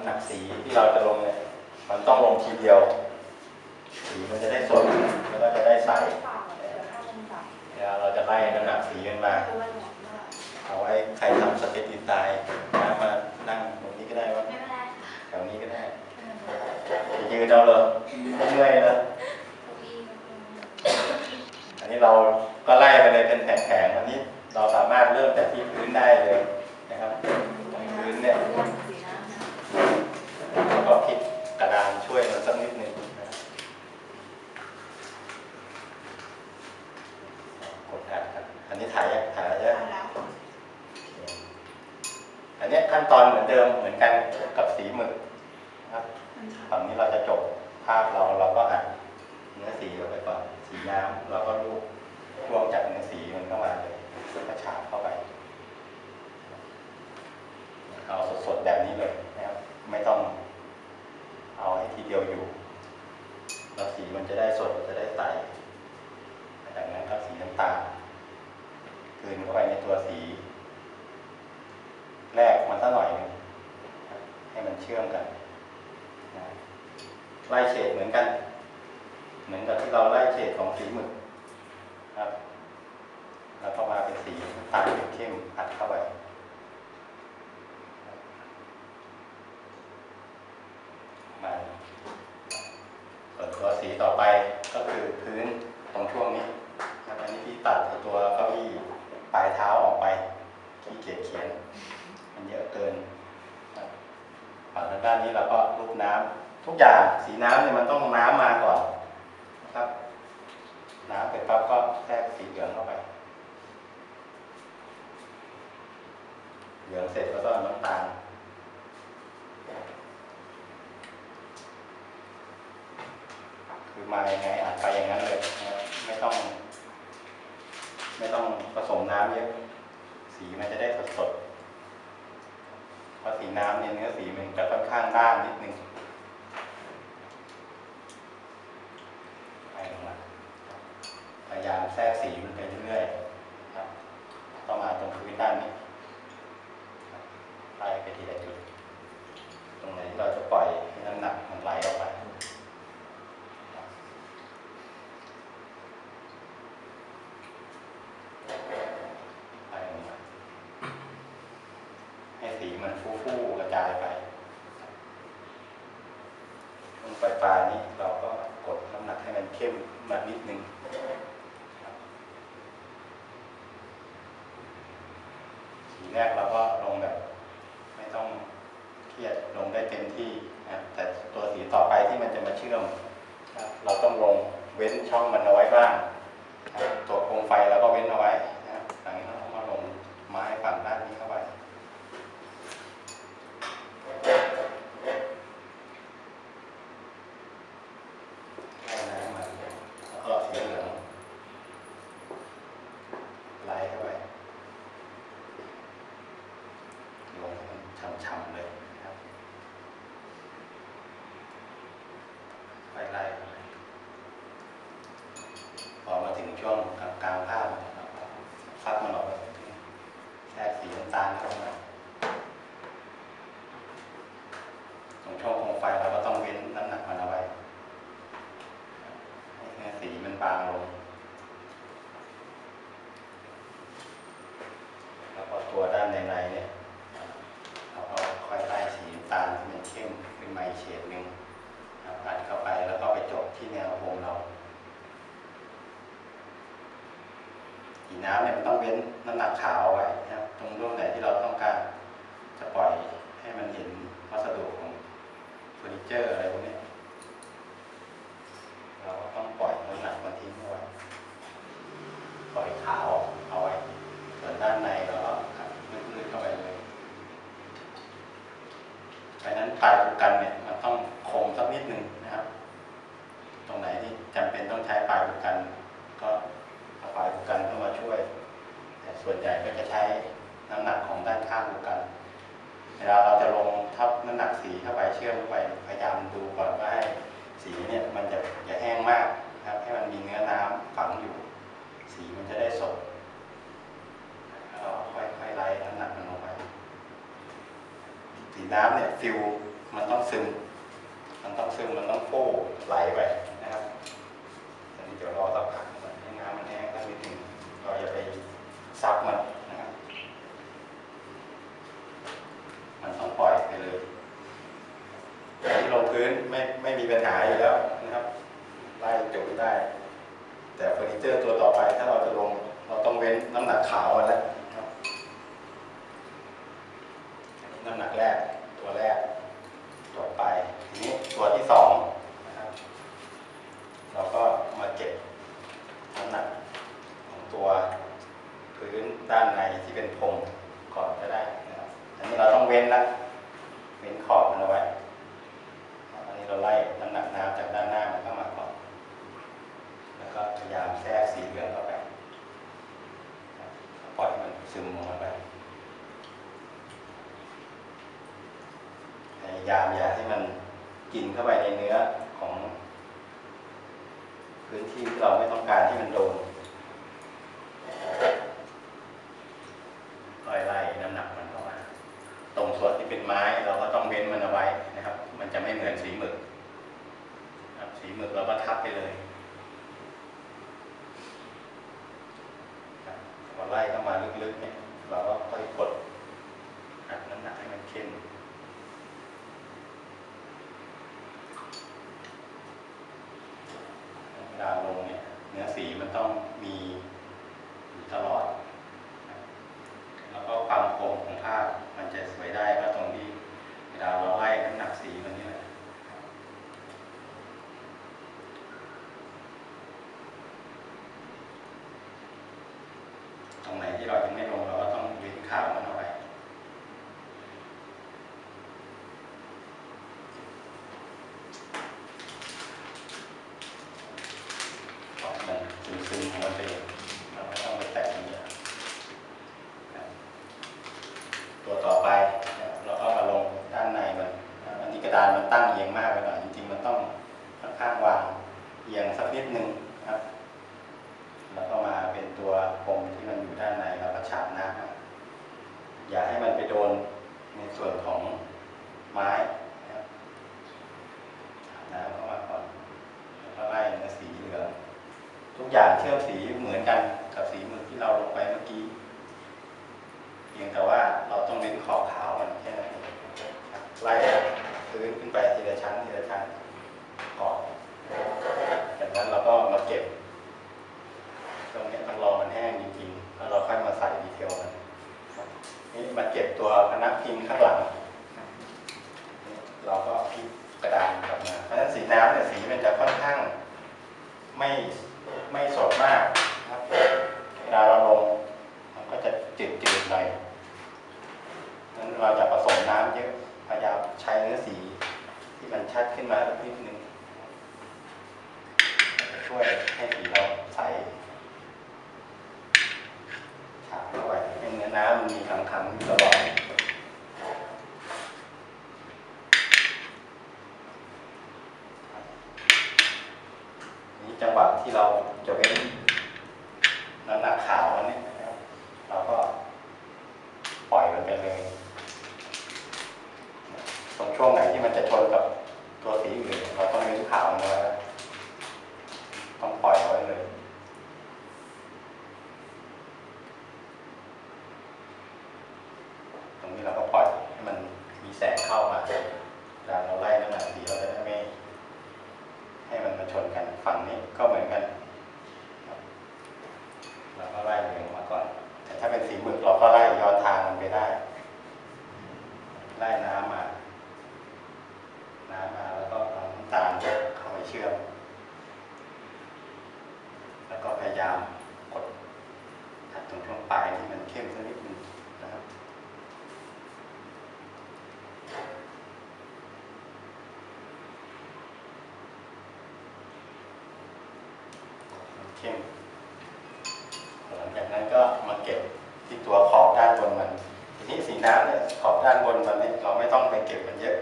ำหนักสีที่เราจะลงเนี่ยมันต้องลงทีเดียว สีมันจะได้สดแล้วก็จะได้ใสเวลาเราจะไล่น้ำหนักสีกันมาเอาไว้ใครทำสเก็ตดีไซน์นะมานั่งตรงนี้ก็ได้ว่าแถวนี้ก็ได้จะยืนเอาเลยไม่เมื่อยเลยอันนี้เราก็ไล่ไปเลยเป็นแผงๆอันนี้เราสามารถเริ่มจากที่พื้นได้เลยนะครับตรงพื้นเนี่ย แล้วก็พลิกกระดานช่วยมันสักนิดหนึงนะครับกดถ่ายครับ อันนี้ถ่ายยังถ่ายแล้วใช่ไหมอันเนี้ยขั้นตอนเหมือนเดิมเหมือนกันกับสีหมึกนะครับฝั่งนี้เราจะจบภาพเราเราก็อัดเนื้อสีลงไปก่อนสีน้ำเราก็ลูกช่วงจากเนื้อสีมันเข้ามาเลยแล้วก็ฉาบเข้าไป เอาสดๆแบบนี้เลยนะครับ ไม่ต้อง เอาให้ทีเดียวอยู่แล้วสีมันจะได้สดมันจะได้ใสจากนั้นก็สีน้ำตาลกลืนเข้าไปในตัวสี แรกมันสักหน่อยหนึงนะครับให้มันเชื่อมกันนะ ไล่เฉดเหมือนกัน เหมือนกับที่เราไล่เฉดของสีหมึกครับแล้วก็มาเป็นสีตาลเข้มอัดเข้าไปมาส่วนตัวสีต่อไปก็คือพื้นตรงช่วงนี้ครับอันนี้ที่ตัดตัวเก้าอี้ปลายเท้าออกไปขี้เกียจเขียน มันเยอะเกินครับฝั่งทางด้านนี้เราก็รูปน้ำ ทุกอย่างสีน้ำเนี่ยมันต้องน้ำมาก่อนนะครับ น้ำเสร็จปั๊บก็แทรกสีเหลืองเข้าไป เหลืองเสร็จแล้วก็น้ำตาลคือมาอยังไงอัดไปอย่างนั้นเลยนะไม่ต้อง ไม่ต้องผสมน้ำเยอะสีมันจะได้สดๆเพราะสีน้ำเนี่ยเนื้อสีมันจะค่อนข้างด้านนิดนึงไปลงมาพยายามแท รกสีมันไปเรื่อยๆครับต้อมาตรงพื้นด้านนี้ไล่ไปทีละจุด ตรงไหนเราจะปล่อยน้ำหนักมันไหลออกไปไล่ลงมาให้สีมันฟูๆกระจายไปตรงปลายปลายๆนี้เราก็กดน้ำหนักให้มันเข้มมานิดนึงครับสี แรกเราก็ลงแบบ ไม่ต้องเครียดลงได้เต็มที่นะแต่ตัวสีต่อไปที่มันจะมาเชื่อม เราต้องลงเว้นช่องมันเอาไว้บ้างนะครับตัวโคมไฟเราก็เว้นเอาไว้นะครับหลังจากนั้นเราก็ลงไม้ฝั่งด้านนี้เข้าไป ให้น้ำมันแล้วก็สีเหลืองไล่เข้าไปลงให้มันช่ำๆเลยนะครับไปไล่เข้าไปพอมาถึงช่วงกลางกลางๆภาพนะครับซัดมันออกไปแทรกสีน้ำตาลเข้ามา ช่องโคมไฟเราก็ต้องเว้นน้ำหนักมันเอาไว้ให้สีมันบางลง แล้วก็ตัวด้านในในๆเนี่ยเราก็ค่อยไล่สีตาลให้มันเข้มขึ้นมาอีกเฉดหนึ่งนะครับอัดเข้าไปแล้วก็ไปจบที่แนวโฮมเราสีน้ำเนี่ยมันต้องเว้นน้ำหนักขาวเอาไว้นะตรงร่วงไหนที่เราต้องการ จะปล่อยให้มันเห็นวัสดุของ เจอร์อะไรพวกนี้เราก็ต้องปล่อยน้ำหนักมันทิ้งเอาไว้ปล่อยขาวเอาไว้ส่วนด้านในเราก็ขัดมืดๆเข้าไปเลยเพราะนั้นปลายผูกกันเนี่ยมันต้องคมสักนิดหนึ่งนะครับ ตรงไหนที่จำเป็นต้องใช้ปลายผูกกัน ก็เอาปลายผูกกันเข้ามาช่วย แต่ส่วนใหญ่ก็จะใช้น้ำหนักของด้านข้างผูกกัน เวลาเราจะลงทับน้ำหนักสีเข้าไปเชื่อมเข้าไปพยายามดูก่อนว่าให้สีเนี่ยมันจะอย่าแห้งมากนะครับให้มันมีเนื้อน้ำฝังอยู่ สีมันจะได้สดแล้วค่อยๆไล่น้ำหนักมันลงไปสีน้ำเนี่ยฟิวมันต้องซึม มันต้องซึมมันต้องโป้ไหลไปนะครับอันนี้เดี๋ยวรอสักพักให้น้ำมันแห้งสักนิดหนึ่งเราอย่าไปซับมันต้องปล่อยไปเลยอันนี้ลงพื้นไม่ไม่มี ปัญหาอยู่แล้วนะครับไล่จบได้ แต่เฟอร์นิเจอร์ตัวต่อไปถ้าเราจะลง เราต้องเว้นน้ำหนักขาวแล้วน้ำหนักแรกตัวแรกจบไปทีนี้ตัวที่สองนะครับเราก็มาเก็บน้ำหนักของตัวพื้นด้านในที่เป็นพรมก่อนก็ได้นะครับอันนี้เราต้องเว้นละเว้นขอบมันเอาไว้อันนี้เราไล่ น้ำจากด้านหน้ามันเข้ามาก่อนแล้วก็พยายามแทรกสีเหลืองเข้าไปปล่อยให้มันซึมลงมาไปพยายามอย่าให้มันกินเข้าไปในเนื้อของ พื้นที่ที่เราไม่ต้องการให้มันโดนค่ไล่น้ำหนักมันเข้ามาตรงส่วนที่เป็นไม้เราก็ต้องเว้นมันเอาไว้นะครับ มันจะไม่เหมือนสีหมึกครับสี หมึกเราก็ทับไปเลยพอไล่เข้ามาลึกๆเนี่ย เราก็ค่อยกดอัดน้ำหนักให้มันเข้มเวลาลงเนี่ย เนื้อสีมันต้องมีอยู่ตลอด แล้วก็ความคมของภาพมันจะสวยได้ก็ตรงที่เวลาเราไล่น้ำหนักสีมันนี่แหละตรงไหนที่ เรายังไม่ลงเราก็ต้องเว้นขาวมันเอาไว้เพราะมันซึมๆของมันไปเองเราไม่ต้องไปแตะมันเยอะ ตัวต่อไปนะครับเราก็มาลงด้านในมันนะครับอันนี้กระดานมันตั้งเอียงมากไปหน่อยจริงๆ มันต้องค่อนข้างวางเอียงสักนิดหนึ่งนะครับ แล้วก็มาเป็นตัวพรมที่มันอยู่ด้านในเราก็ฉาบน้ำครับอย่าให้มันไปโดนในส่วนของไม้นะครับฉาบน้ำเข้ามาก่อนแล้วก็ไล่เนื้อสีเหลืองทุก อย่างเชื่อมสีเหมือนกันกับสีหมึกที่เราลงไปเมื่อกี้ เพียงแต่ว่าเราต้องเน้นขอบขาวมันแค่นั้นไล่พื้นขึ้นไปทีละชั้นทีละชั้นก่อนจากนั้นเราก็มาเก็บ ตรงนี้ต้องรอมันแห้งจริงๆแล้วเราค่อยมาใส่ดีเทลมันนี่มาเก็บตัวพนักพิงข้างหลังนี่เราก็พลิกกระดานกลับมาเพราะฉะนั้นสีน้ำเนี่ยสีมันจะค่อนข้าง ไม่ไม่สดมากนะครับเวลาเราลง มันก็จะ จืดๆหน่อยนั้นเราจะผสมน้ำเยอะพยายามใช้เนื้อสีที่มันชัดขึ้นมาสักนิดนึงจะช่วยให้สีเราใสฉาบเข้าไปให้เนื้อน้ำมันมีขังๆอยู่ตลอดนี่จังหวะที่เราจะเว้น น้ำหนักขาวมันเนี่ยนะครับ เราก็ปล่อยมันไปเลย ตรงช่วงไหนที่มันจะชนกับตัวสีอื่นเราต้องมีทุกขาวมันไว้ต้องปล่อยเอาไว้เลย ยามกดหัดตรงช่วงปลายที่มันเข้มสักนิดนึงนะครับเข้มหลังจากนั้นก็มาเก็บที่ตัวขอบด้านบนมัน ทีนี้สีน้ำเนี่ยขอบด้านบนมันเนี่ยเราไม่ต้องไปเก็บมันเยอะ